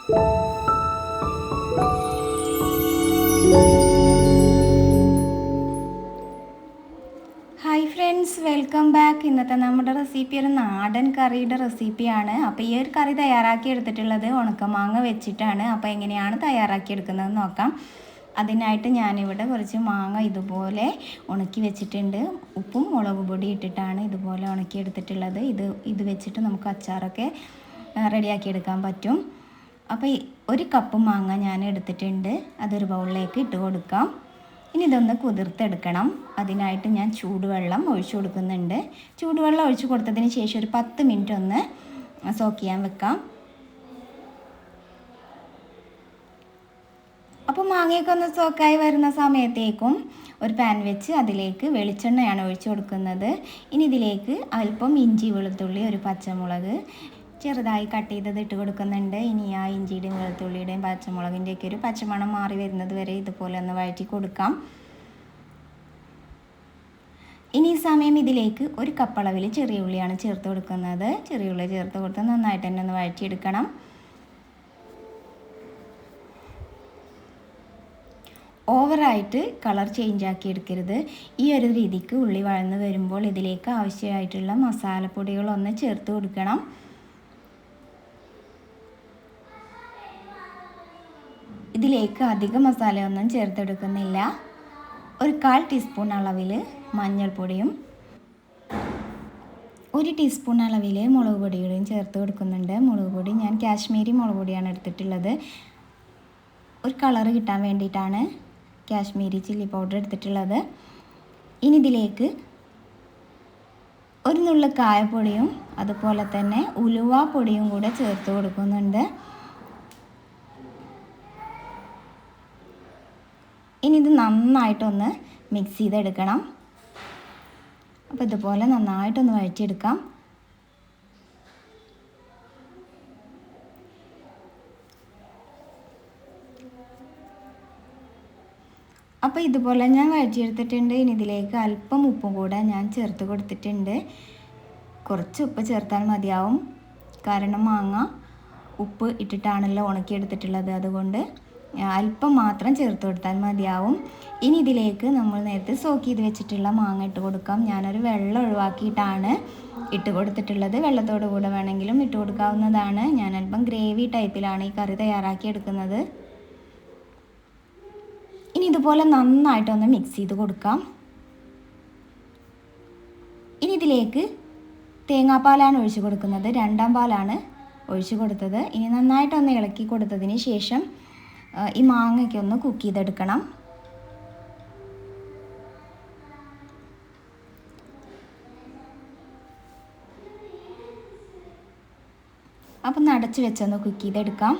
Hi friends welcome back ഇന്നത്തെ നമ്മുടെ recipe ഒരു നാടൻ കറിയുടെ റെസിപ്പിയാണ് അപ്പോൾ ഈ ഒരു കറി തയ്യാറാക്കി എടുത്തിട്ടുള്ളത് ഉണക്കമാങ്ങ വെച്ചിട്ടാണ്. അപ്പോൾ എങ്ങനെയാണ് തയ്യാറാക്കി എടുക്കുന്നത് നോക്കാം. അതിനായിട്ട് ഞാനിവിടെ കുറച്ച് മാങ്ങ ഇതുപോലെ ഉണക്കി വെച്ചിട്ടുണ്ട്. ഉപ്പും മുളക് പൊടി ഇട്ടിട്ടാണ് ഇതുപോലെ ഉണക്കി എടുത്തിട്ടുള്ളത്. ഇത് ഇത് വെച്ചിട്ട് നമുക്ക് അച്ചാറൊക്കെ റെഡിയാക്കി എടുക്കാൻ പറ്റും. അപ്പോൾ ഒരു കപ്പ് മാങ്ങ ഞാൻ എടുത്തിട്ടുണ്ട്. അതൊരു ബൗളിലേക്ക് ഇട്ട് കൊടുക്കാം. ഇനി ഇതൊന്ന് കുതിർത്തെടുക്കണം. അതിനായിട്ട് ഞാൻ ചൂടുവെള്ളം ഒഴിച്ചു കൊടുക്കുന്നുണ്ട്. ചൂടുവെള്ളം ഒഴിച്ചു കൊടുത്തതിന് ശേഷം ഒരു പത്ത് മിനിറ്റ് ഒന്ന് സോക്ക് ചെയ്യാൻ വെക്കാം. അപ്പോൾ മാങ്ങയൊക്കെ ഒന്ന് സോക്കായി വരുന്ന സമയത്തേക്കും ഒരു പാൻ വെച്ച് അതിലേക്ക് വെളിച്ചെണ്ണയാണ് ഒഴിച്ചു കൊടുക്കുന്നത്. ഇനി ഇതിലേക്ക് അല്പം ഇഞ്ചി വെളുത്തുള്ളി ഒരു പച്ചമുളക് ചെറുതായി കട്ട് ചെയ്തത് ഇട്ട് കൊടുക്കുന്നുണ്ട്. ഇനി ആ ഇഞ്ചിയുടെയും വെളുത്തുള്ളിയുടെയും പച്ചമുളകിന്റെയൊക്കെ ഒരു പച്ചമണം മാറി വരുന്നത് വരെ ഇതുപോലെ ഒന്ന് വഴറ്റി കൊടുക്കാം. ഇനി സമയം ഇതിലേക്ക് ഒരു കപ്പളവിൽ ചെറിയ ഉള്ളിയാണ് ചേർത്ത് കൊടുക്കുന്നത്. ചെറിയ ഉള്ളി ചേർത്ത് കൊടുത്ത് നന്നായിട്ട് തന്നെ ഒന്ന് വഴറ്റിയെടുക്കണം. ഓവറായിട്ട് കളർ ചേഞ്ച് ആക്കി എടുക്കരുത്. ഈ ഒരു രീതിക്ക് ഉള്ളി വഴന്ന് വരുമ്പോൾ ഇതിലേക്ക് ആവശ്യമായിട്ടുള്ള മസാലപ്പൊടികളൊന്ന് ചേർത്ത് കൊടുക്കണം. ഇതിലേക്ക് അധിക മസാലയൊന്നും ചേർത്തെടുക്കുന്നില്ല. ഒരു കാൽ ടീസ്പൂൺ അളവിൽ മഞ്ഞൾപ്പൊടിയും ഒരു ടീസ്പൂൺ അളവിൽ മുളക് പൊടിയുടെയും ചേർത്ത് കൊടുക്കുന്നുണ്ട്. മുളക് പൊടി ഞാൻ കാശ്മീരി മുളക് പൊടിയാണ് എടുത്തിട്ടുള്ളത്. ഒരു കളറ് കിട്ടാൻ വേണ്ടിയിട്ടാണ് കാശ്മീരി ചില്ലി പൗഡർ എടുത്തിട്ടുള്ളത്. ഇനി ഇതിലേക്ക് ഒരു നുള്ള കായപ്പൊടിയും അതുപോലെ തന്നെ ഉലുവ പൊടിയും കൂടെ ചേർത്ത് കൊടുക്കുന്നുണ്ട്. ഇത് നന്നായിട്ടൊന്ന് മിക്സ് ചെയ്തെടുക്കണം. അപ്പോൾ ഇതുപോലെ നന്നായിട്ടൊന്ന് വഴറ്റിയെടുക്കാം. അപ്പോൾ ഇതുപോലെ ഞാൻ വഴറ്റിയെടുത്തിട്ടുണ്ട്. ഇനി ഇതിലേക്ക് അല്പം ഉപ്പും കൂടെ ഞാൻ ചേർത്ത് കൊടുത്തിട്ടുണ്ട്. കുറച്ച് ഉപ്പ് ചേർത്താൽ മതിയാവും. കാരണം മാങ്ങ ഉപ്പ് ഇട്ടിട്ടാണല്ലോ ഉണക്കിയെടുത്തിട്ടുള്ളത് അതുകൊണ്ട്. അല്പം മാത്രം ചേർത്ത് കൊടുത്താൽ മതിയാവും. ഇനി ഇതിലേക്ക് നമ്മൾ നേരത്തെ സോക്ക് ചെയ്ത് വെച്ചിട്ടുള്ള മാങ്ങ ഇട്ട് കൊടുക്കാം. ഞാനൊരു വെള്ളം ഒഴിവാക്കിയിട്ടാണ് ഇട്ട് കൊടുത്തിട്ടുള്ളത്. വെള്ളത്തോടു കൂടെ വേണമെങ്കിലും ഇട്ട് കൊടുക്കാവുന്നതാണ്. ഞാൻ അല്പം ഗ്രേവി ടൈപ്പിലാണ് ഈ കറി തയ്യാറാക്കി എടുക്കുന്നത്. ഇനി ഇതുപോലെ നന്നായിട്ടൊന്ന് മിക്സ് ചെയ്ത് കൊടുക്കാം. ഇനി ഇതിലേക്ക് തേങ്ങാപ്പാലാണ് ഒഴിച്ചു കൊടുക്കുന്നത്. രണ്ടാം പാലാണ് ഒഴിച്ചു കൊടുത്തത്. ഇനി നന്നായിട്ടൊന്ന് ഇളക്കി കൊടുത്തതിന് ശേഷം ഈ മാങ്ങയ്ക്ക് ഒന്ന് കുക്ക് ചെയ്തെടുക്കണം. അപ്പം നടച്ച് വെച്ചൊന്ന് കുക്ക് ചെയ്തെടുക്കാം.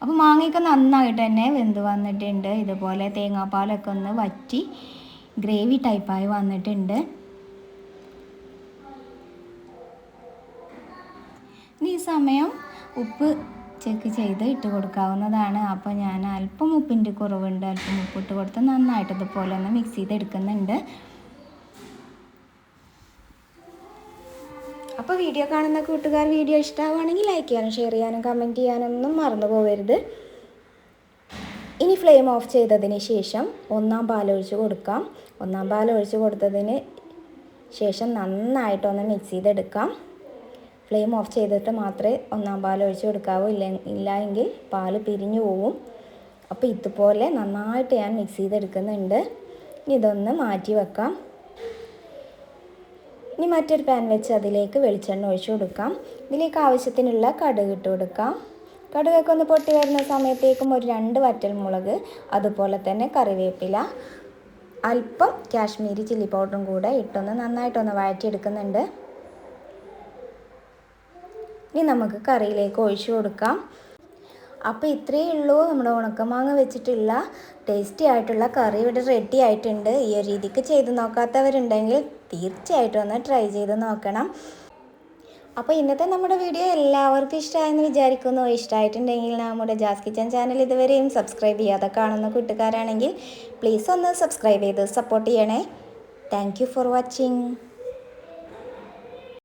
അപ്പോൾ മാങ്ങയൊക്കെ നന്നായിട്ട് തന്നെ വെന്ത് വന്നിട്ടുണ്ട്. ഇതുപോലെ തേങ്ങാപ്പാലൊക്കെ ഒന്ന് വറ്റി ഗ്രേവി ടൈപ്പായി വന്നിട്ടുണ്ട്. ഈ സമയം ഉപ്പ് ചെക്ക് ചെയ്ത് ഇട്ട് കൊടുക്കാവുന്നതാണ്. അപ്പോൾ ഞാൻ അല്പം ഉപ്പിന്റെ കുറവുണ്ട് അല്പം ഉപ്പ് ഉപ്പിട്ട് കൊടുത്ത് നന്നായിട്ട് ഇതുപോലെ ഒന്ന് മിക്സ് ചെയ്ത് എടുക്കുന്നുണ്ട്. അപ്പോൾ വീഡിയോ കാണുന്ന കൂട്ടുകാർ വീഡിയോ ഇഷ്ടമാവുകയാണെങ്കിൽ ലൈക്ക് ചെയ്യാനും ഷെയർ ചെയ്യാനും കമന്റ് ചെയ്യാനൊന്നും മറന്നു പോകരുത്. ഇനി ഫ്ലെയിം ഓഫ് ചെയ്തതിന് ശേഷം ഒന്നാം പാലൊഴിച്ച് കൊടുക്കാം. ഒന്നാം പാലൊഴിച്ച് കൊടുത്തതിന് ശേഷം നന്നായിട്ടൊന്ന് മിക്സ് ചെയ്തെടുക്കാം. ഫ്ലെയിം ഓഫ് ചെയ്തിട്ട് മാത്രമേ ഒന്നാം പാൽ ഒഴിച്ച് കൊടുക്കാവൂ. ഇല്ല ഇല്ല എങ്കിൽ പാൽ പിരിഞ്ഞു പോവും. അപ്പോൾ ഇതുപോലെ നന്നായിട്ട് ഞാൻ മിക്സ് ചെയ്തെടുക്കുന്നുണ്ട്. ഇതൊന്ന് മാറ്റി വെക്കാം. ഇനി മറ്റൊരു പാൻ വെച്ച് അതിലേക്ക് വെളിച്ചെണ്ണ ഒഴിച്ച് കൊടുക്കാം. ഇതിലേക്ക് ആവശ്യത്തിനുള്ള കടുക് ഇട്ട് കൊടുക്കാം. കടുകൊക്കെ ഒന്ന് പൊട്ടി വരുന്ന സമയത്തേക്കും ഒരു രണ്ട് വറ്റൽ മുളക് അതുപോലെ തന്നെ കറിവേപ്പില അല്പം കാശ്മീരി ചില്ലി പൗഡറും കൂടെ ഇട്ടൊന്ന് നന്നായിട്ടൊന്ന് വഴറ്റിയെടുക്കുന്നുണ്ട്. ഇനി നമുക്ക് കറിയിലേക്ക് ഒഴിച്ചു കൊടുക്കാം. അപ്പോൾ ഇത്രയേ ഉള്ളൂ. നമ്മുടെ ഉണക്കമാങ്ങ വെച്ചിട്ടുള്ള ടേസ്റ്റി ആയിട്ടുള്ള കറി ഇവിടെ റെഡി ആയിട്ടുണ്ട്. ഈ ഒരു രീതിക്ക് ചെയ്ത് നോക്കാത്തവരുണ്ടെങ്കിൽ തീർച്ചയായിട്ടും ഒന്ന് ട്രൈ ചെയ്ത് നോക്കണം. അപ്പോൾ ഇന്നത്തെ നമ്മുടെ വീഡിയോ എല്ലാവർക്കും ഇഷ്ടമായെന്ന് വിചാരിക്കുന്നു. ഇഷ്ടമായിട്ടുണ്ടെങ്കിൽ നമ്മുടെ ജാസ് കിച്ചൻ ചാനൽ ഇതുവരെയും സബ്സ്ക്രൈബ് ചെയ്യാതെ കാണുന്ന കൂട്ടുകാരാണെങ്കിൽ പ്ലീസ് ഒന്ന് സബ്സ്ക്രൈബ് ചെയ്ത് സപ്പോർട്ട് ചെയ്യണേ. Thank for watching